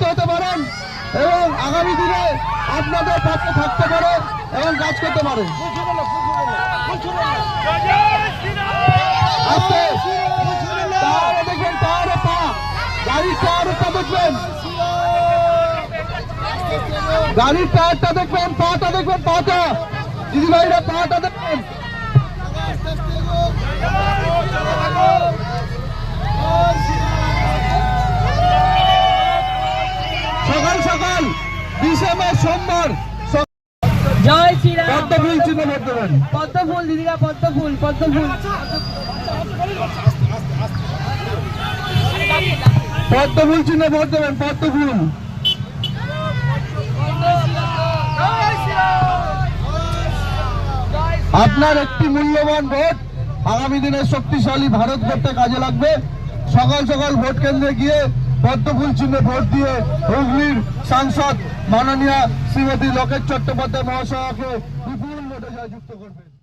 যুক্ত হতে পারেন এবং আগামী দিনে আপনাদের পাশে থাকতে পারে এবং কাজ করতে পারে। দেখবেন টায়ারে পা, গাড়ির টায়ারটা দেখবেন। গাড়ির টায়ারটা দেখবেন, পাটা দেখবেন, পাটা। দিদি ভাইরা পাটা দেখবেন সকাল সকাল বিশে মে সোমবার জয় শ্রীরাম। পদ্ম ফুল চিহ্ন ভোট দেবেন পদ্ম ফুল দিদিরা পদ্ম ফুল পদ্ম ফুল পদ্ম ফুল চিহ্ন ভোট দেবেন আপনার একটি মূল্যবান ভোট আগামী দিনে শক্তিশালী ভারত গড়তে কাজে লাগবে। সকাল সকাল ভোট কেন্দ্রে গিয়ে পদ্ম ফুল চিহ্নে ভোট দিয়ে হুগলির সাংসদ মাননীয় শ্রীমতী লোকেশ চট্টোপাধ্যায় মহাশয়কে বিপুল ভোটে যুক্ত করবেন।